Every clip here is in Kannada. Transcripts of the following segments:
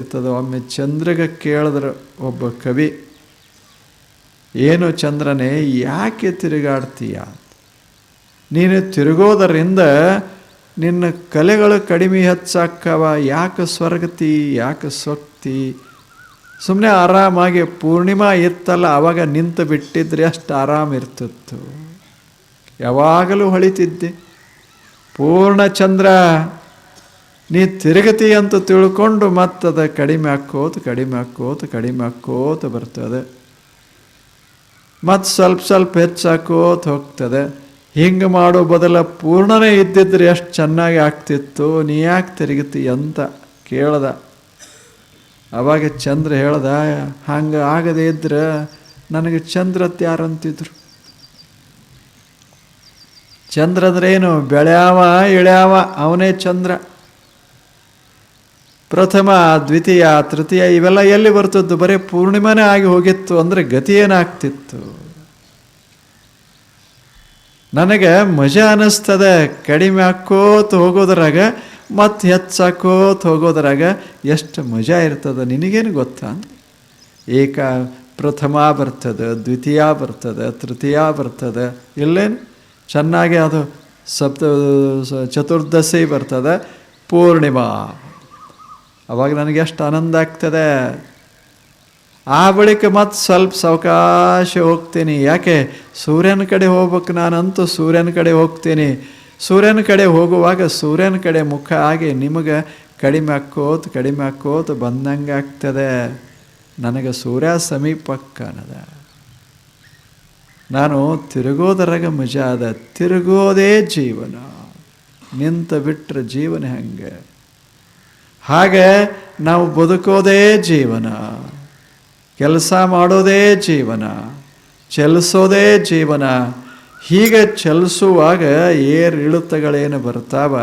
ಇರ್ತದೆ. ಒಮ್ಮೆ ಚಂದ್ರಗೆ ಕೇಳಿದ್ರೆ ಒಬ್ಬ ಕವಿ, ಏನು ಚಂದ್ರನೇ, ಯಾಕೆ ತಿರುಗಾಡ್ತೀಯ? ನೀನು ತಿರುಗೋದರಿಂದ ನಿನ್ನ ಕಲೆಗಳು ಕಡಿಮೆ ಹೆಚ್ಚಾಕವ ಯಾಕೆ ಸ್ವರ್ಗತಿ, ಯಾಕೆ ಸ್ವಕ್ತಿ? ಸುಮ್ಮನೆ ಆರಾಮಾಗಿ ಪೂರ್ಣಿಮಾ ಇತ್ತಲ್ಲ, ಅವಾಗ ನಿಂತು ಬಿಟ್ಟಿದ್ರೆ ಅಷ್ಟು ಆರಾಮ ಇರ್ತಿತ್ತು. ಯಾವಾಗಲೂ ಹೊಳಿತಿದ್ದೆ. ಪೂರ್ಣ ಚಂದ್ರ ನೀ ತಿರುಗತಿ ಅಂತ ತಿಳ್ಕೊಂಡು ಮತ್ತದ ಕಡಿಮೆ ಹಾಕೋತ ಕಡಿಮೆ ಹಾಕೋತ ಕಡಿಮೆ ಹಾಕೋತ ಬರ್ತದೆ. ಮತ್ತು ಸ್ವಲ್ಪ ಸ್ವಲ್ಪ ಹೆಚ್ಚಾಕೋತ ಹೋಗ್ತದೆ. ಹಿಂಗೆ ಮಾಡೋ ಬದಲ ಪೂರ್ಣನೇ ಇದ್ದಿದ್ರೆ ಎಷ್ಟು ಚೆನ್ನಾಗಿ ಆಗ್ತಿತ್ತು, ನೀ ಯಾಕೆ ತಿರುಗತಿ ಅಂತ ಕೇಳ್ದ. ಅವಾಗ ಚಂದ್ರ ಹೇಳ್ದ, ಹಂಗೆ ಆಗದೇ ಇದ್ರೆ ನನಗೆ ಚಂದ್ರತ್ ಯಾರು ಅಂತಿದ್ರು ಚಂದ್ರ ಅಂದ್ರೆ ಏನು ಬೆಳ್ಯಾವ, ಇಳ್ಯಾವ, ಅವನೇ ಚಂದ್ರ. ಪ್ರಥಮ, ದ್ವಿತೀಯ, ತೃತೀಯ ಇವೆಲ್ಲ ಎಲ್ಲಿ ಬರ್ತದ್ದು? ಬರೀ ಪೂರ್ಣಿಮನೇ ಆಗಿ ಹೋಗಿತ್ತು ಅಂದರೆ ಗತಿ ಏನಾಗ್ತಿತ್ತು? ನನಗೆ ಮಜಾ ಅನ್ನಿಸ್ತದೆ ಕಡಿಮೆ ಹಾಕೋತ ಹೋಗೋದ್ರಾಗ, ಮತ್ತು ಹೆಚ್ಚಾಕೋತ ಹೋಗೋದ್ರಾಗ ಎಷ್ಟು ಮಜಾ ಇರ್ತದೆ? ನಿನಗೇನು ಗೊತ್ತಾ? ಏಕ, ಪ್ರಥಮ ಬರ್ತದೆ, ದ್ವಿತೀಯ ಬರ್ತದೆ, ತೃತೀಯ ಬರ್ತದೆ. ಇಲ್ಲೇನು? ಚೆನ್ನಾಗಿ ಅದು ಸಪ್ತ ಚತುರ್ದಶಿ ಬರ್ತದೆ. ಪೂರ್ಣಿಮಾ. ಅವಾಗ ನನಗೆ ಎಷ್ಟು ಆನಂದ ಆಗ್ತದೆ. ಆ ಬಳಿಕ ಮತ್ತೆ ಸ್ವಲ್ಪ ಸಾವಕಾಶ ಹೋಗ್ತೀನಿ. ಯಾಕೆ? ಸೂರ್ಯನ ಕಡೆ ಹೋಗ್ಬೇಕು ನಾನಂತೂ ಸೂರ್ಯನ ಕಡೆ ಹೋಗ್ತೀನಿ. ಸೂರ್ಯನ ಕಡೆ ಹೋಗುವಾಗ ಸೂರ್ಯನ ಕಡೆ ಮುಖ ಆಗಿ ನಿಮಗೆ ಕಡಿಮೆ ಹಾಕೋತ್ ಕಡಿಮೆ ಹಾಕೋತ್ ಬಂದಂಗೆ ಆಗ್ತದೆ. ನನಗೆ ಸೂರ್ಯ ಸಮೀಪಕ್ಕನದ ನಾನು ತಿರುಗೋದರಾಗ ಮಜಾ ಅದ ತಿರುಗೋದೇ ಜೀವನ. ನಿಂತ ಬಿಟ್ಟರೆ ಜೀವನ ಹೆಂಗೆ? ಹಾಗೆ ನಾವು ಬದುಕೋದೇ ಜೀವನ, ಕೆಲಸ ಮಾಡೋದೇ ಜೀವನ, ಚಲಿಸೋದೇ ಜೀವನ. ಹೀಗೆ ಚಲಿಸುವಾಗ ಏರು ಇಳಿತಗಳೇನು ಬರ್ತಾವ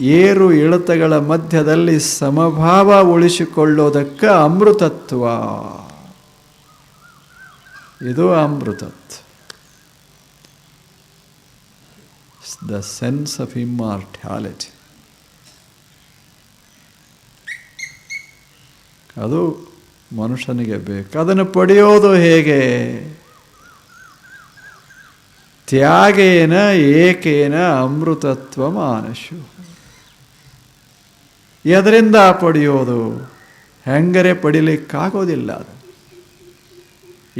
ಏರು ಇಳಿತಗಳ ಮಧ್ಯದಲ್ಲಿ ಸಮಭಾವ ಉಳಿಸಿಕೊಳ್ಳೋದಕ್ಕೆ ಅಮೃತತ್ವ. ಇದು ಅಮೃತತ್ವ. ದ ಸೆನ್ಸ್ ಆಫ್ ಇಮ್ಮಾರ್ಟ್ಯಾಲಿಟಿ ಅದು ಮನುಷ್ಯನಿಗೆ ಬೇಕು. ಅದನ್ನು ಪಡೆಯೋದು ಹೇಗೆ? ತ್ಯಾಗೇನ ಏಕೇನ ಅಮೃತತ್ವ ಮಾನಶು ಎದರಿಂದ ಪಡೆಯೋದು? ಹೆಂಗರೆ ಪಡಿಲಿಕ್ಕಾಗೋದಿಲ್ಲ ಅದು.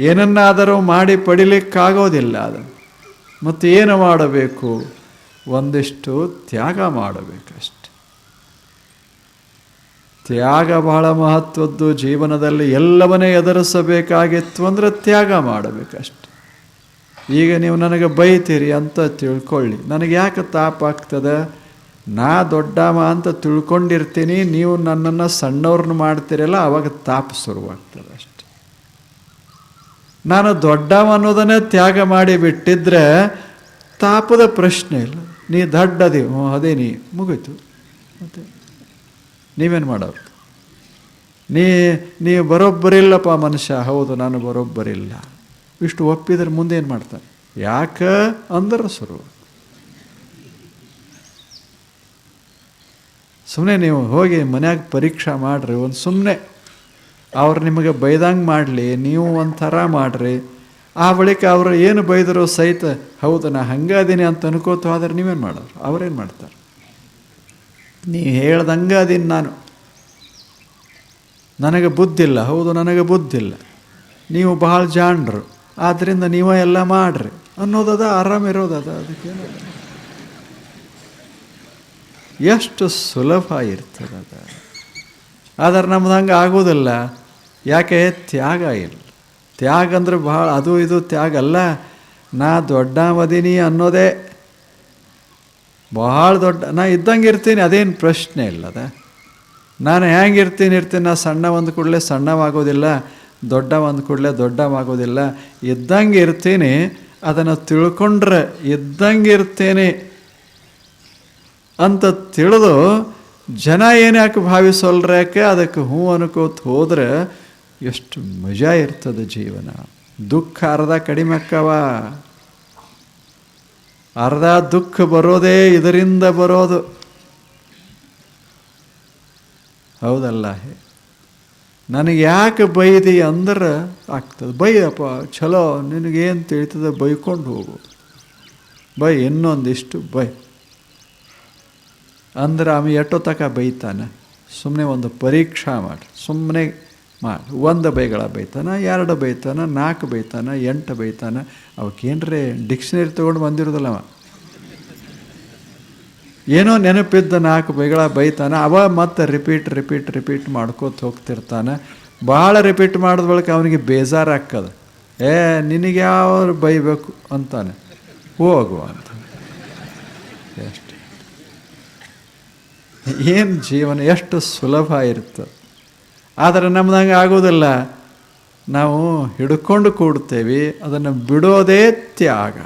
ಏನನ್ನಾದರೂ ಮಾಡಿ ಪಡಿಲಿಕ್ಕಾಗೋದಿಲ್ಲ ಅದು. ಮತ್ತು ಏನು ಮಾಡಬೇಕು? ಒಂದಿಷ್ಟು ತ್ಯಾಗ ಮಾಡಬೇಕಷ್ಟೆ ತ್ಯಾಗ ಬಹಳ ಮಹತ್ವದ್ದು. ಜೀವನದಲ್ಲಿ ಎಲ್ಲವನ್ನೇ ಎದುರಿಸಬೇಕಾಗಿತ್ತು ಅಂದರೆ ತ್ಯಾಗ ಮಾಡಬೇಕಷ್ಟೆ. ಈಗ ನೀವು ನನಗೆ ಬೈತೀರಿ ಅಂತ ತಿಳ್ಕೊಳ್ಳಿ. ನನಗೆ ಯಾಕೆ ತಾಪ ಆಗ್ತದೆ? ನಾ ದೊಡ್ಡಮ್ಮ ಅಂತ ತಿಳ್ಕೊಂಡಿರ್ತೀನಿ. ನೀವು ನನ್ನನ್ನು ಸಣ್ಣವ್ರನ್ನ ಮಾಡ್ತೀರಲ್ಲ, ಅವಾಗ ತಾಪ ಶುರುವಾಗ್ತದೆ ಅಷ್ಟೆ. ನಾನು ದೊಡ್ಡವ ಅನ್ನೋದನ್ನೇ ತ್ಯಾಗ ಮಾಡಿ ಬಿಟ್ಟಿದ್ರೆ ತಾಪದ ಪ್ರಶ್ನೆ ಇಲ್ಲ. ನೀ ದಡ್ಡದಿ ಹ್ಞೂ ಅದೇ ನೀ ಮುಗೀತು. ಮತ್ತೆ? ನೀವೇನು ಮಾಡೋರು? ನೀ, ನೀವು ಬರೋಬ್ಬರಿಲ್ಲಪ್ಪ ಮನುಷ್ಯ. ಹೌದು, ನಾನು ಬರೋಬ್ಬರಿಲ್ಲ. ಇಷ್ಟು ಒಪ್ಪಿದ್ರೆ ಮುಂದೆ ಏನು ಮಾಡ್ತಾರೆ? ಯಾಕೆ? ಅಂದ್ರೆ ಶುರು. ಸುಮ್ಮನೆ ನೀವು ಹೋಗಿ ಮನ್ಯಾಗ ಪರೀಕ್ಷೆ ಮಾಡಿರಿ, ಒಂದು ಸುಮ್ಮನೆ ಅವ್ರು ನಿಮಗೆ ಬೈದಂಗೆ ಮಾಡಲಿ, ನೀವು ಒಂಥರ ಮಾಡಿರಿ. ಆ ಬಳಿಕ ಅವರು ಏನು ಬೈದರೂ ಸಹಿತ, ಹೌದು, ನಾ ಹಂಗಾದೀನಿ ಅಂತ ಅನ್ಕೋತು, ಆದರೆ ನೀವೇನು ಮಾಡೋರು? ಅವ್ರೇನು ಮಾಡ್ತಾರೆ? ನೀ ಹೇಳ್ದಂಗೆ ಅದೀನಿ ನಾನು. ನನಗೆ ಬುದ್ಧಿಲ್ಲ. ಹೌದು, ನನಗೆ ಬುದ್ಧಿಲ್ಲ. ನೀವು ಭಾಳ ಜಾಣರು. ಆದ್ದರಿಂದ ನೀವೇ ಎಲ್ಲ ಮಾಡ್ರಿ. ಅನ್ನೋದದ ಆರಾಮಿರೋದದ ಅದಕ್ಕೆ ಎಷ್ಟು ಸುಲಭ ಇರ್ತದದ ಆದರೆ ನಮ್ದು ಹಂಗೆ ಆಗೋದಿಲ್ಲ. ಯಾಕೆ? ತ್ಯಾಗ ಇಲ್ಲ. ತ್ಯಾಗ ಅಂದ್ರೆ ಭಾಳ ಅದು ಇದು ತ್ಯಾಗ ಅಲ್ಲ. ನಾ ದೊಡ್ಡ ಮದೀನಿ ಅನ್ನೋದೇ ಭಾಳ ದೊಡ್ಡ, ನಾ ಇದ್ದಂಗೆ ಇರ್ತೀನಿ, ಅದೇನು ಪ್ರಶ್ನೆ ಇಲ್ಲದ ನಾನು ಹ್ಯಾಂಗೆ ಇರ್ತೀನಿ ಇರ್ತೀನಿ, ನಾ ಸಣ್ಣ ಒಂದು ಕೂಡಲೇ ಸಣ್ಣವಾಗೋದಿಲ್ಲ, ದೊಡ್ಡ ಒಂದು ಕೂಡಲೇ ದೊಡ್ಡವಾಗೋದಿಲ್ಲ, ಇದ್ದಂಗೆ ಇರ್ತೀನಿ, ಅದನ್ನು ತಿಳ್ಕೊಂಡ್ರೆ ಇದ್ದಂಗೆ ಇರ್ತೇನೆ ಅಂತ ತಿಳಿದು ಜನ ಏನು ಯಾಕೆ ಅದಕ್ಕೆ ಹ್ಞೂ ಅನ್ಕೋತ ಹೋದ್ರೆ ಎಷ್ಟು ಮಜಾ ಇರ್ತದೆ ಜೀವನ. ದುಃಖ ಅರ್ಧ ಕಡಿಮೆ ಅಕ್ಕವ. ಅರ್ಧ ದುಃಖ ಬರೋದೇ ಇದರಿಂದ ಬರೋದು. ಹೌದಲ್ಲ? ನನಗೆ ಯಾಕೆ ಬೈದಿ ಅಂದ್ರೆ ಆಗ್ತದೆ. ಬೈಯಪ್ಪ ಚಲೋ ನಿನಗೇನು ತಿಳಿತದೆ ಬೈಕೊಂಡು ಹೋಗು. ಬೈ, ಇನ್ನೊಂದಿಷ್ಟು ಬೈ. ಅಂದ್ರೆ ಅವ ಎಟ್ಟೋ ತಕ ಬೈತಾನೆ. ಸುಮ್ಮನೆ ಒಂದು ಪರೀಕ್ಷಾ ಮಾಡಿ. ಸುಮ್ಮನೆ ಮಾಡಿ, ಒಂದು ಬೈಗಳ ಬೈತಾನ, ಎರಡು ಬೈತಾನ, ನಾಲ್ಕು ಬೈತಾನ, ಎಂಟು ಬೈತಾನ, ಅವಕ್ಕೇನ್ರಿ ಡಿಕ್ಷನರಿ ತೊಗೊಂಡು ಬಂದಿರೋದಲ್ಲವ ಏನೋ ನೆನಪಿದ್ದ ನಾಲ್ಕು ಬೈಗಳ ಬೈತಾನ, ಅವ ಮತ್ತೆ ರಿಪೀಟ್ ರಿಪೀಟ್ ರಿಪೀಟ್ ಮಾಡ್ಕೋತ ಹೋಗ್ತಿರ್ತಾನೆ. ಭಾಳ ರಿಪೀಟ್ ಮಾಡಿದ ಬಳಿಕ ಅವನಿಗೆ ಬೇಜಾರಾಕ್ಕದ ಏ, ನಿನಗೆ ಯಾವ ಬೈಬೇಕು ಅಂತಾನೆ. ಹೋಗುವ ಅಂತ. ಏನು ಜೀವನ, ಎಷ್ಟು ಸುಲಭ ಇರ್ತದೆ ಆದರೆ ನಮ್ದಂಗೆ ಆಗೋದಿಲ್ಲ. ನಾವು ಹಿಡ್ಕೊಂಡು ಕೂಡ್ತೇವೆ, ಅದನ್ನು ಬಿಡೋದೇ ತ್ಯಾಗ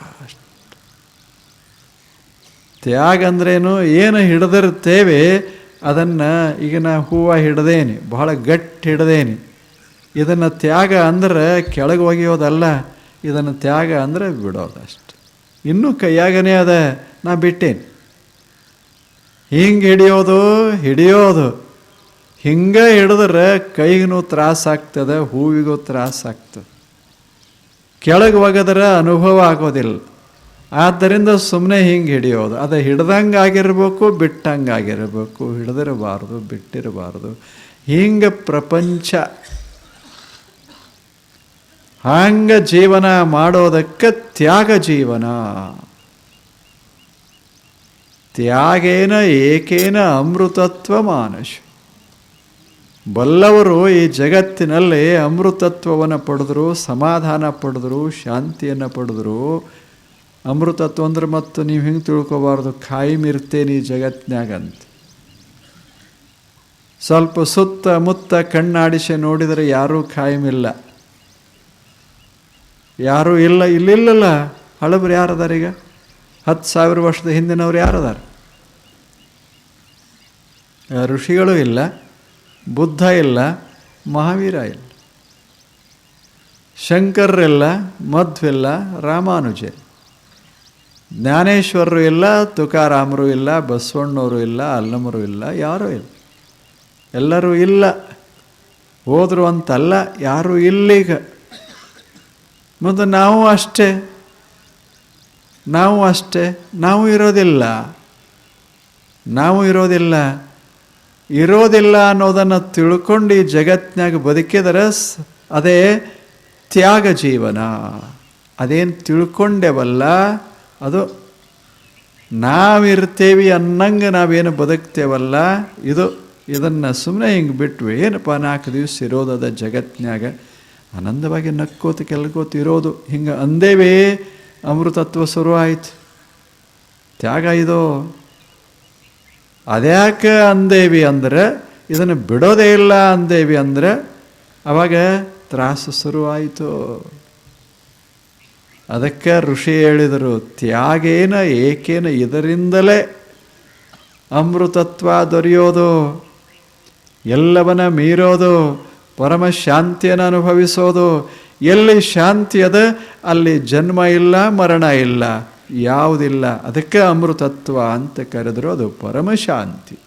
ತ್ಯಾಗ ಅಂದ್ರೇನು ಏನು? ಹಿಡಿದಿರ್ತೇವೆ, ಅದನ್ನು ಈಗ ನಾ ಹೂವು ಹಿಡ್ದೇನೆ, ಬಹಳ ಗಟ್ಟಿ ಹಿಡ್ದೇನೆ. ಇದನ್ನು ತ್ಯಾಗ ಅಂದ್ರೆ ಕೆಳಗೆ ಒಗೆಯೋದಲ್ಲ, ಇದನ್ನು ತ್ಯಾಗ ಅಂದರೆ ಬಿಡೋದಷ್ಟೆ. ಇನ್ನೂ ಕೈಯಾಗನೇ ಅದ, ನಾ ಬಿಟ್ಟೇನೆ. ಹಿಂಗೆ ಹಿಡಿಯೋದು ಹಿಡಿಯೋದು. ಹಿಂಗೆ ಹಿಡಿದ್ರೆ ಕೈಗೂ ತ್ರಾಸಾಗ್ತದೆ ಹೂವಿಗೂ ತ್ರಾಸಾಗ್ತದೆ ಕೆಳಗೆ ಒಗೆದ್ರೆ ಅನುಭವ ಆಗೋದಿಲ್ಲ. ಆದ್ದರಿಂದ ಸುಮ್ಮನೆ ಹಿಂಗೆ ಹಿಡಿಯೋದು. ಅದು ಹಿಡ್ದಂಗೆ ಆಗಿರಬೇಕು, ಬಿಟ್ಟಂಗೆ ಆಗಿರಬೇಕು, ಹಿಡಿದಿರಬಾರ್ದು, ಬಿಟ್ಟಿರಬಾರ್ದು. ಹಿಂಗೆ ಪ್ರಪಂಚ. ಹಂಗೆ ಜೀವನ ಮಾಡೋದಕ್ಕೆ ತ್ಯಾಗ ಜೀವನ. ತ್ಯಾಗೇನ ಏಕೇನ ಅಮೃತತ್ವ ಮಾನಶ ಬಲ್ಲವರು ಈ ಜಗತ್ತಿನಲ್ಲಿ ಅಮೃತತ್ವವನ್ನು ಪಡೆದ್ರು, ಸಮಾಧಾನ ಪಡೆದ್ರು, ಶಾಂತಿಯನ್ನು ಪಡೆದ್ರು. ಅಮೃತತ್ವ ಅಂದ್ರೆ ಮತ್ತು ನೀವು ಹಿಂಗೆ ತಿಳ್ಕೊಬಾರ್ದು? ಕಾಯಿಮಿರ್ತೇನೆ ಈ ಜಗತ್ತಿನಾಗಂತ. ಸ್ವಲ್ಪ ಸುತ್ತ ಮುತ್ತ ಕಣ್ಣಾಡಿಸಿ ನೋಡಿದರೆ ಯಾರೂ ಖಾಯಿಮಿಲ್ಲ ಯಾರೂ ಇಲ್ಲ, ಇಲ್ಲಿಲ್ಲಲ್ಲ. ಹಳಬ್ರು ಯಾರದಾರ ಈಗ? ಹತ್ತು ಸಾವಿರ ವರ್ಷದ ಹಿಂದಿನವ್ರು ಯಾರದಾರ? ಋಷಿಗಳು ಇಲ್ಲ. ಬುದ್ಧ ಇಲ್ಲ, ಮಹಾವೀರ ಇಲ್ಲ. ಶಂಕರರೆಲ್ಲ ಮಧ್ವಿಲ್ಲ ರಾಮಾನುಜ ಜ್ಞಾನೇಶ್ವರರು ಇಲ್ಲ, ತುಕಾರಾಮರು ಇಲ್ಲ, ಬಸವಣ್ಣವರು ಇಲ್ಲ, ಅಲ್ಲಮರು ಇಲ್ಲ, ಯಾರೂ ಇಲ್ಲ. ಎಲ್ಲರೂ ಇಲ್ಲ. ಹೋದರು ಅಂತಲ್ಲ, ಯಾರೂ ಇಲ್ಲೀಗ. ಮತ್ತು ನಾವು ಅಷ್ಟೇ. ನಾವು ಅಷ್ಟೇ. ನಾವು ಇರೋದಿಲ್ಲ. ನಾವು ಇರೋದಿಲ್ಲ. ಇರೋದಿಲ್ಲ ಅನ್ನೋದನ್ನು ತಿಳ್ಕೊಂಡು ಈ ಜಗತ್ತಿನಾಗ ಬದುಕಿದರೆ ಅದೇ ತ್ಯಾಗ ಜೀವನ. ಅದೇನು ತಿಳ್ಕೊಂಡೇವಲ್ಲ, ಅದು ನಾವಿರ್ತೇವಿ ಅನ್ನಂಗೆ ನಾವೇನು ಬದುಕ್ತೇವಲ್ಲ, ಇದು ಇದನ್ನು ಸುಮ್ಮನೆ ಹಿಂಗೆ ಬಿಟ್ವಿ. ಏನಪ್ಪ ನಾಲ್ಕು ದಿವಸ ಇರೋದದ ಜಗತ್ತಿನಾಗ ಆನಂದವಾಗಿ ನಕ್ಕೋತ ಕೆಲ್ಕೋತ ಇರೋದು. ಹಿಂಗೆ ಅಂದೇವೇ, ಅಮೃತತ್ವ ಶುರು ತ್ಯಾಗ ಇದು ಅದ್ಯಾಕೆ ಅಂದೇವಿ ಅಂದ್ರೆ, ಇದನ್ನು ಬಿಡೋದೇ ಇಲ್ಲ ಅಂದೇವಿ ಅಂದ್ರೆ, ಅವಾಗ ತ್ರಾಸು ಶುರುವಾಯಿತು. ಅದಕ್ಕೆ ಋಷಿ ಹೇಳಿದರು, ತ್ಯಾಗೇನ ಏಕೇನ ಇದರಿಂದಲೇ ಅಮೃತತ್ವ ದೊರೆಯೋದು. ಎಲ್ಲವನ್ನ ಮೀರೋದು, ಪರಮ ಶಾಂತಿಯನ್ನು ಅನುಭವಿಸೋದು. ಎಲ್ಲಿ ಶಾಂತಿ ಅದ, ಅಲ್ಲಿ ಜನ್ಮ ಇಲ್ಲ, ಮರಣ ಇಲ್ಲ. ಯಾವುದಿಲ್ಲ. ಅದಕ್ಕೆ ಅಮೃತತ್ವ ಅಂತ ಕರೆದರೂ ಅದು ಪರಮಶಾಂತಿ.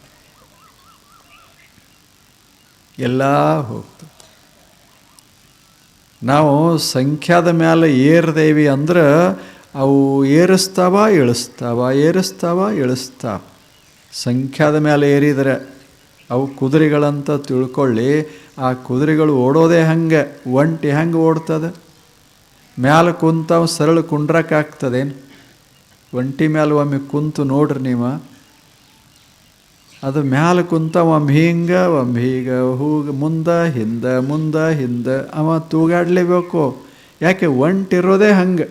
ಎಲ್ಲ ಹೋಗ್ತದೆ ನಾವು ಸಂಖ್ಯಾದ ಮೇಲೆ ಏರ್ದೇವಿ ಅಂದ್ರೆ ಅವು ಏರಿಸ್ತಾವ, ಇಳಿಸ್ತಾವ ಏರಿಸ್ತಾವ ಇಳಿಸ್ತಾವ ಸಂಖ್ಯಾದ ಮೇಲೆ ಏರಿದರೆ ಅವು ಕುದುರೆಗಳಂತ ತಿಳ್ಕೊಳ್ಳಿ, ಆ ಕುದುರೆಗಳು ಓಡೋದೇ ಹಂಗೆ, ಒಂಟಿ ಹೆಂಗೆ ಓಡ್ತದೆ. ಮ್ಯಾಲೆ ಕುಂತಾವು ಸರಳ ಕುಂಡ್ರಕ್ಕಾಗ್ತದೇನು ಒಂಟಿ ಮ್ಯಾಲೆ ಒಮ್ಮೆ ಕುಂತು ನೋಡ್ರಿ ನೀವು. ಅದು ಮ್ಯಾಲೆ ಕುಂತ ಒಮ್ಮೆ ಹಿಂಗೆ, ಒಮ್ಮೆ ಹೀಗೆ, ಹೂಗ ಮುಂದೆ, ಹಿಂದೆ ಮುಂದೆ, ಹಿಂದೆ, ಅವ ತೂಗಾಡಲೇಬೇಕು. ಯಾಕೆ ಒಂಟಿರೋದೇ ಹಂಗೆ.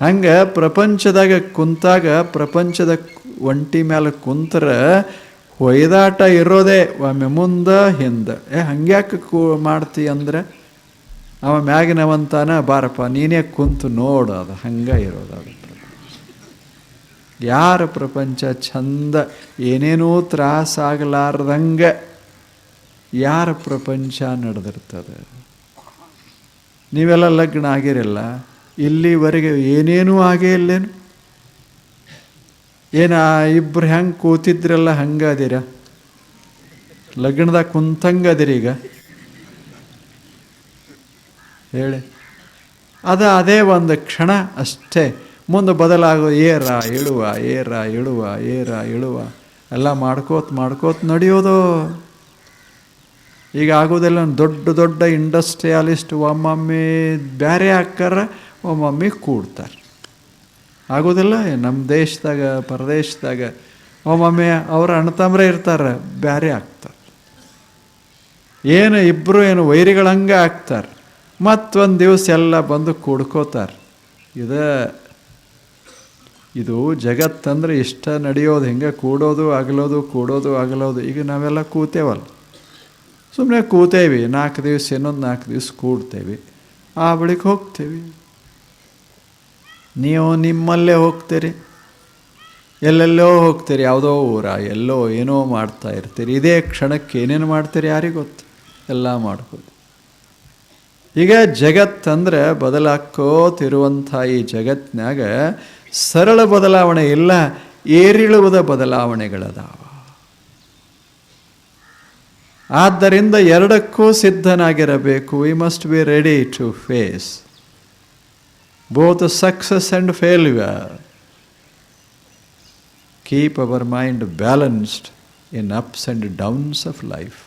ಹಂಗೆ ಪ್ರಪಂಚದಾಗ ಕುಂತಾಗ ಪ್ರಪಂಚದ ಒಂಟಿ ಮ್ಯಾಲೆ ಕುಂತ್ರೆ ಹೊಯ್ದಾಟ ಇರೋದೇ ಒಮ್ಮೆ ಮುಂದೆ, ಹಿಂದೆ. ಏ, ಹಂಗ್ಯಾಕೆ ಕೂ ಮಾಡ್ತಿ ಅಂದ್ರೆ? ಅವ ಮ್ಯಾಗಿನವಂತಾನ ಬಾರಪ್ಪ, ನೀನೇ ಕುಂತು ನೋಡು ಅದು, ಹಂಗೆ ಇರೋದು ಅದು. ಯಾರ ಪ್ರಪಂಚ ಚಂದ ಏನೇನೂ ತ್ರಾಸಾಗಲಾರ್ದಂಗೆ ಯಾರ ಪ್ರಪಂಚ ನಡೆದಿರ್ತದೆ? ನೀವೆಲ್ಲ ಲಗ್ನ ಆಗಿರಲ್ಲ ಇಲ್ಲಿವರೆಗೆ ಏನೇನೂ ಆಗೇ ಇಲ್ಲೇನು? ಏನು ಇಬ್ಬರು ಹೆಂಗೆ ಕೂತಿದ್ರಲ್ಲ ಹಂಗೆ ಅದೀರ ಲಗ್ನದಾಗ ಕುಂತಂಗದಿರಿ ಈಗ ಹೇಳಿ. ಅದು ಅದೇ ಒಂದು ಕ್ಷಣ ಅಷ್ಟೇ. ಮುಂದೆ ಬದಲಾಗೋ ಏರ ಇಳುವ ಏರ ಇಳುವ ಏರ ಇಳುವ. ಎಲ್ಲ ಮಾಡ್ಕೋತ ಮಾಡ್ಕೋತ ನಡೆಯೋದು. ಈಗ ಆಗೋದೆಲ್ಲ ದೊಡ್ಡ ದೊಡ್ಡ ಇಂಡಸ್ಟ್ರಿಯಲಿಸ್ಟ್ ಒಮ್ಮೊಮ್ಮೆ ಬೇರೆ ಹಾಕ್ಕಾರ ಒಮ್ಮೊಮ್ಮೆ ಕೂಡ್ತಾರೆ. ಆಗೋದಿಲ್ಲ ನಮ್ಮ ದೇಶದಾಗ, ಪರದೇಶದಾಗ ಒಮ್ಮೊಮ್ಮೆ ಅವ್ರ ಅಣ್ಣತಮ್ಮರೇ ಇರ್ತಾರೆ ಬೇರೆ ಆಗ್ತಾರೆ ಏನು ಇಬ್ಬರು ಏನು ವೈರಿಗಳಂಗೆ ಆಗ್ತಾರೆ ಮತ್ತೊಂದು ದಿವಸ ಎಲ್ಲ ಬಂದು ಕೂಡ್ಕೋತಾರೆ. ಇದು ಇದು ಜಗತ್ತಂದ್ರೆ ಇಷ್ಟ ನಡೆಯೋದು, ಹಿಂಗೆ ಕೂಡೋದು ಆಗಲೋದು ಕೂಡೋದು ಆಗಲೋದು, ಈಗ ನಾವೆಲ್ಲ ಕೂತೇವಲ್ಲ. ಸುಮ್ಮನೆ ಕೂತೇವಿ, ನಾಲ್ಕು ದಿವಸ, ಇನ್ನೊಂದು ನಾಲ್ಕು ದಿವಸ ಕೂಡ್ತೇವೆ. ಆ ಬಳಿಕ ಹೋಗ್ತೇವೆ. ನೀವು ನಿಮ್ಮಲ್ಲೇ ಹೋಗ್ತೀರಿ. ಎಲ್ಲೆಲ್ಲೋ ಹೋಗ್ತೀರಿ, ಯಾವುದೋ ಊರ, ಎಲ್ಲೋ ಏನೋ ಮಾಡ್ತಾ ಇರ್ತೀರಿ. ಇದೇ ಕ್ಷಣಕ್ಕೆ ಏನೇನು ಮಾಡ್ತೀರಿ ಯಾರಿಗೆ ಗೊತ್ತು ಎಲ್ಲ ಮಾಡ್ಬೋದು. ಈಗ ಜಗತ್ತಂದ್ರೆ ಬದಲಾಕೋತಿರುವಂಥ ಈ ಜಗತ್ತಿನಾಗ ಸರಳ ಬದಲಾವಣೆ ಇಲ್ಲ ಏರಿಳುವುದ ಬದಲಾವಣೆಗಳದಾವ. ಆದ್ದರಿಂದ ಎರಡಕ್ಕೂ ಸಿದ್ಧನಾಗಿರಬೇಕು. We must be ready to face both success and failure keep our mind balanced in ups and downs of life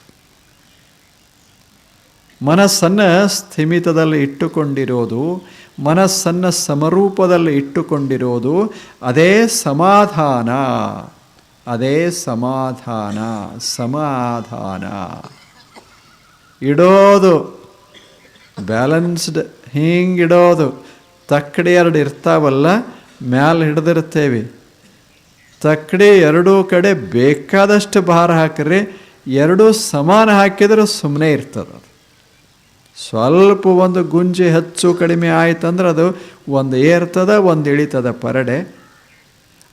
ಮನಸ್ಸನ್ನು ಸ್ಥಿಮಿತದಲ್ಲಿ ಇಟ್ಟುಕೊಂಡಿರೋದು, ಮನಸ್ಸನ್ನು ಸಮರೂಪದಲ್ಲಿ ಇಟ್ಟುಕೊಂಡಿರೋದು, ಅದೇ ಸಮಾಧಾನ. ಅದೇ ಸಮಾಧಾನ ಸಮಾಧಾನ. ಇಡೋದು, ಬ್ಯಾಲೆನ್ಸ್ಡ್, ಹಿಂಗಿಡೋದು. ತಕ್ಕಡಿ ಎರಡು ಇರ್ತಾವಲ್ಲ, ಮ್ಯಾಲೆ ಹಿಡ್ದಿರ್ತೇವೆ. ತಕ್ಕಡಿ ಎರಡೂ ಕಡೆ ಬೇಕಾದಷ್ಟು ಭಾರ ಹಾಕಿರಿ, ಎರಡೂ ಸಮಾನ ಹಾಕಿದ್ರೆ ಸುಮ್ಮನೆ ಇರ್ತದೆ ಸ್ವಲ್ಪ ಒಂದು ಗುಂಜಿ ಹೆಚ್ಚು ಕಡಿಮೆ ಆಯ್ತಂದ್ರೆ ಅದು ಒಂದು ಏರ್ತದ, ಒಂದು ಇಳಿತದ ಪರಡೆ.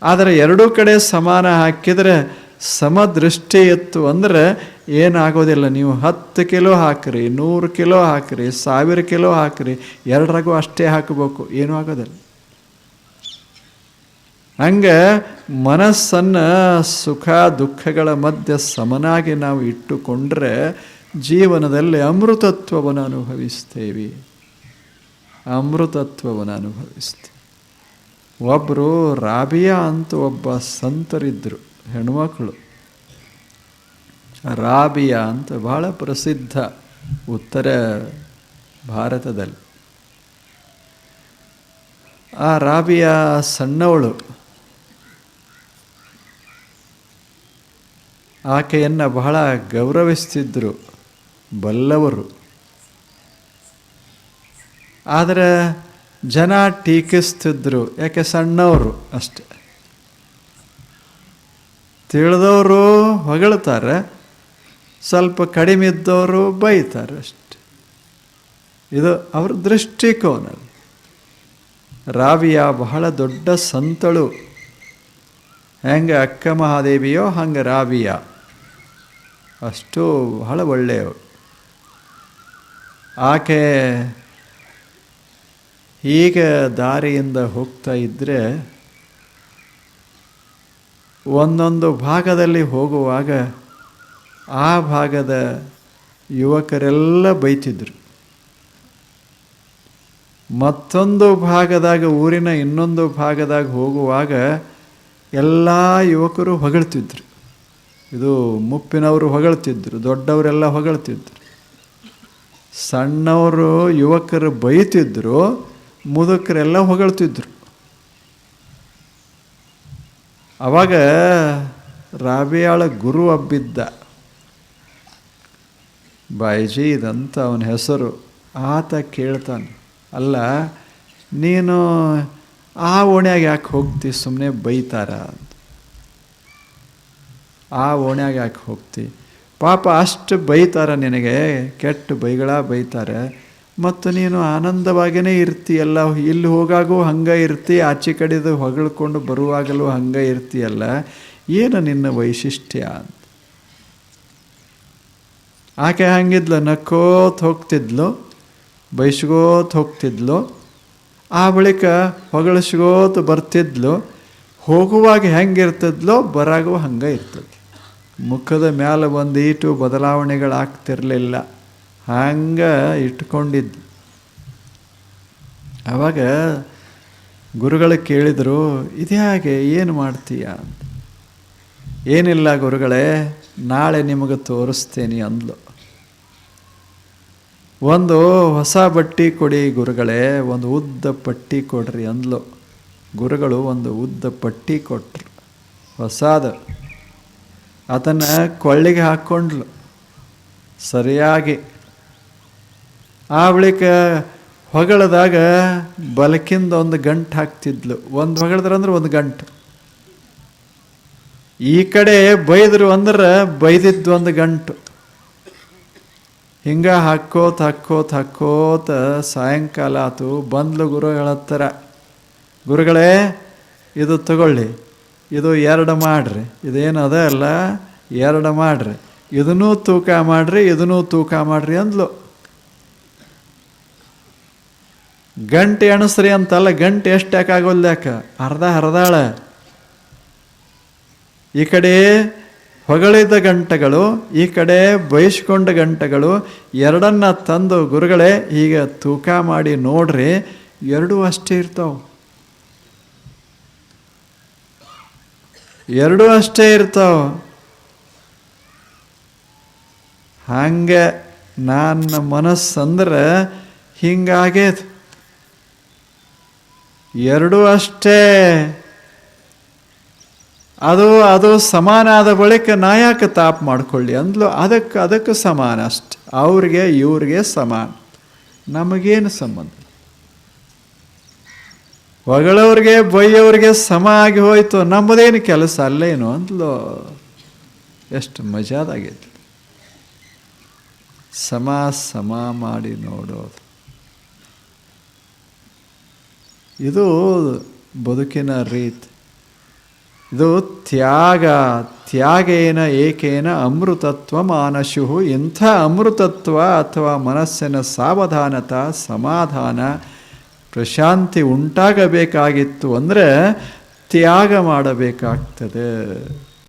ಆದರೆ ಎರಡೂ ಕಡೆ ಸಮಾನ ಹಾಕಿದರೆ ಸಮದೃಷ್ಟಿ ಇತ್ತು ಅಂದರೆ ಏನಾಗೋದಿಲ್ಲ. ನೀವು ಹತ್ತು ಕಿಲೋ ಹಾಕಿರಿ, ನೂರು ಕಿಲೋ ಹಾಕಿರಿ, ಸಾವಿರ ಕಿಲೋ ಹಾಕಿರಿ ಎರಡರಾಗೂ ಅಷ್ಟೇ ಹಾಕಬೇಕು, ಏನೂ ಆಗೋದಿಲ್ಲ. ಹಂಗೆ ಮನಸ್ಸನ್ನು ಸುಖ ದುಃಖಗಳ ಮಧ್ಯೆ ಸಮನಾಗಿ ನಾವು ಇಟ್ಟುಕೊಂಡ್ರೆ ಜೀವನದಲ್ಲಿ ಅಮೃತತ್ವವನ್ನು ಅನುಭವಿಸ್ತೇವೆ. ಅಮೃತತ್ವವನ್ನು ಅನುಭವಿಸ್ತೇವೆ ಒಬ್ಬರು ರಾಬಿಯಾ ಅಂತ ಒಬ್ಬ ಸಂತರಿದ್ದರು ಹೆಣ್ಮಕ್ಳು. ರಾಬಿಯಾ ಅಂತ ಬಹಳ ಪ್ರಸಿದ್ಧ ಉತ್ತರ ಭಾರತದಲ್ಲಿ. ಆ ರಾಬಿಯಾ ಸಣ್ಣವಳು. ಆಕೆಯನ್ನು ಬಹಳ ಗೌರವಿಸ್ತಿದ್ದರು ಬಲ್ಲವರು. ಆದರೆ ಜನ ಟೀಕಿಸ್ತಿದ್ರು, ಯಾಕೆ ಸಣ್ಣವರು ಅಷ್ಟೆ. ತಿಳಿದವರು ಹೊಗಳ್ತಾರೆ, ಸ್ವಲ್ಪ ಕಡಿಮೆ ಇದ್ದವರು ಬೈತಾರೆ ಅಷ್ಟೆ. ಇದು ಅವ್ರ ದೃಷ್ಟಿಕೋನ ರಾವಿಯ ಬಹಳ ದೊಡ್ಡ ಸಂತಳು. ಹೆಂಗೆ ಅಕ್ಕ ಮಹಾದೇವಿಯೋ ಹಂಗೆ ರಾವಿಯ. ಅಷ್ಟು ಬಹಳ ಒಳ್ಳೆಯವರು. ಆಕೆ ಹೀಗೆ ದಾರಿಯಿಂದ ಹೋಗ್ತಾ ಇದ್ದರೆ ಒಂದೊಂದು ಭಾಗದಲ್ಲಿ ಹೋಗುವಾಗ ಆ ಭಾಗದ ಯುವಕರೆಲ್ಲ ಬೈತಿದ್ರು. ಮತ್ತೊಂದು ಭಾಗದಾಗ, ಊರಿನ ಇನ್ನೊಂದು ಭಾಗದಾಗ ಹೋಗುವಾಗ ಎಲ್ಲ ಯುವಕರು ಹೊಗಳ್ತಿದ್ರು. ಇದು ಮುಪ್ಪಿನವರು ಹೊಗಳ್ತಿದ್ರು, ದೊಡ್ಡವರೆಲ್ಲ ಹೊಗಳ್ತಿದ್ರು. ಸಣ್ಣವರು ಯುವಕರು ಬೈತಿದ್ರು, ಮುದುಕರೆಲ್ಲ ಹೊಗಳ್ತಿದ್ರು. ಅವಾಗ ರಾಬಿಯಾಳ ಗುರು ಹಬ್ಬಿದ್ದ. ಬಾಯಿಜಿ, ಇದಂತ ಅವನ ಹೆಸರು. ಆತ ಕೇಳ್ತಾನೆ, ಅಲ್ಲ, ನೀನು ಆ ಓಣ್ಯಾಗ ಯಾಕೆ ಹೋಗ್ತಿ? ಸುಮ್ಮನೆ ಬೈತಾರ? ಆ ಓಣ್ಯಾಗ ಯಾಕೆ ಹೋಗ್ತಿ? ಪಾಪ ಅಷ್ಟು ಬೈತಾರೆ ನಿನಗೆ, ಕೆಟ್ಟ ಬೈಗಳ ಬೈತಾರೆ. ಮತ್ತು ನೀನು ಆನಂದವಾಗಿಯೇ ಇರ್ತೀಯಲ್ಲ ಇಲ್ಲಿ ಹೋಗಾಗೂ ಹಂಗೆ ಇರ್ತಿ, ಆಚೆ ಕಡೆದು ಹೊಗಳ್ಕೊಂಡು ಬರುವಾಗಲೂ ಹಂಗೆ ಇರ್ತೀಯಲ್ಲ, ಏನು ನಿನ್ನ ವೈಶಿಷ್ಟ್ಯ ಅಂತ. ಆಕೆ ಹಂಗಿದ್ಲು, ನಕ್ಕೋತ್ ಹೋಗ್ತಿದ್ಲು, ಬೈಸ್ಕೋತ ಹೋಗ್ತಿದ್ಲು, ಆ ಬಳಿಕ ಹೊಗಳಿಸ್ಕೋತ ಬರ್ತಿದ್ಲು, ಹೋಗುವಾಗ ಹೆಂಗಿರ್ತಿದ್ಲೋ, ಬರಾಗೂ ಹಂಗೆ ಇರ್ತದೆ. ಮುಖದ ಮ್ಯಾಲೆ ಒಂದೀಟು ಬದಲಾವಣೆಗಳಾಗ್ತಿರಲಿಲ್ಲ. ಹಂಗೆ ಇಟ್ಕೊಂಡಿದ್ದು. ಆವಾಗ ಗುರುಗಳು ಕೇಳಿದರು ಇದ್ಯಾಗೆ ಏನು ಮಾಡ್ತೀಯ? ಅಂತ. ಏನಿಲ್ಲ ಗುರುಗಳೇ, ನಾಳೆ ನಿಮಗೆ ತೋರಿಸ್ತೇನೆ ಅಂದ್ಲು. ಒಂದು ಹೊಸ ಬಟ್ಟಿ ಕೊಡಿ ಗುರುಗಳೇ, ಒಂದು ಉದ್ದ ಪಟ್ಟಿ ಕೊಡ್ರಿ ಅಂದ್ಲು. ಗುರುಗಳು ಒಂದು ಉದ್ದ ಪಟ್ಟಿ ಕೊಟ್ರು. ಹೊಸಾದ ಅದನ್ನು ಕೊಳ್ಳಿಗೆ ಹಾಕ್ಕೊಂಡ್ಲು ಸರಿಯಾಗಿ. ಆ ಬಳಿಕ ಹೊಗಳದಾಗ ಬಲಕಿಂದ ಒಂದು ಗಂಟು ಹಾಕ್ತಿದ್ಲು. ಒಂದು ಹೊಗಳದ್ರಂದ್ರೆ ಒಂದು ಗಂಟು. ಈ ಕಡೆ ಬೈದರು ಅಂದ್ರೆ ಬೈದಿದ್ದು ಒಂದು ಗಂಟು. ಹಿಂಗೆ ಹಾಕ್ಕೋತ ಹಾಕ್ಕೋತ ಹಾಕೋತ ಸಾಯಂಕಾಲ ಆತು. ಬಂದ್ಲು ಗುರುಗಳ ಹತ್ತಿರ ಗುರುಗಳೇ, ಇದು ತಗೊಳ್ಳಿ. ಇದು ಎರಡು ಮಾಡ್ರಿ. ಇದೇನು ಅದ ಅಲ್ಲ? ಎರಡು ಮಾಡ್ರಿ. ಇದನ್ನೂ ತೂಕ ಮಾಡ್ರಿ, ಇದನ್ನೂ ತೂಕ ಮಾಡ್ರಿ ಅಂದ್ಲು. ಗಂಟೆ ಎಣಸ್ರಿ ಅಂತಲ್ಲ, ಗಂಟೆ ಎಷ್ಟು ಯಾಕಾಗೋಲ್ಲ ಯಾಕ? ಅರ್ಧ ಹರಿದಾಳ. ಈ ಕಡೆ ಹೊಗಳಿದ ಗಂಟೆಗಳು, ಈ ಕಡೆ ಬಯಸ್ಕೊಂಡ ಗಂಟೆಗಳು, ಎರಡನ್ನ ತಂದು ಗುರುಗಳೇ ಈಗ ತೂಕ ಮಾಡಿ ನೋಡ್ರಿ, ಎರಡೂ ಅಷ್ಟೇ ಇರ್ತಾವೆ. ಎರಡೂ ಅಷ್ಟೇ ಇರ್ತಾವ. ಹಂಗೆ ನನ್ನ ಮನಸ್ಸಂದ್ರೆ ಹಿಂಗಾಗೇದು ಎರಡೂ ಅಷ್ಟೇ. ಅದು ಅದು ಸಮಾನ ಆದ ಬಳಿಕ ನಾ ಯಾಕೆ ತಾಪ್ ಮಾಡ್ಕೊಳ್ಳಿ ಅಂದ್ಲು. ಅದಕ್ಕೆ ಅದಕ್ಕೆ ಸಮಾನ ಅಷ್ಟೆ. ಅವ್ರಿಗೆ, ಇವ್ರಿಗೆ ಸಮಾನ. ನಮಗೇನು ಸಂಬಂಧ? ಹೊಗಳವ್ರಿಗೆ, ಬೈಯವ್ರಿಗೆ ಸಮ ಆಗಿ ಹೋಯಿತು ನಮ್ಮದೇನು ಕೆಲಸ ಅಲ್ಲೇನು ಅಂದ್ಲು. ಎಷ್ಟು ಮಜಾದಾಗೈತಿ. ಸಮ ಸಮ ಮಾಡಿ ನೋಡೋದು. ಇದು ಬದುಕಿನ ರೀತಿ. ಇದು ತ್ಯಾಗ, ತ್ಯಾಗೇನ ಏಕೇನ ಅಮೃತತ್ವ ಮಾನಶು ಇಂಥ ಅಮೃತತ್ವ ಅಥವಾ ಮನಸ್ಸಿನ ಸಾವಧಾನತ, ಸಮಾಧಾನ ಪ್ರಶಾಂತಿ ಉಂಟಾಗಬೇಕಾಗಿತ್ತು ಅಂದರೆ ತ್ಯಾಗ ಮಾಡಬೇಕಾಗ್ತದೆ.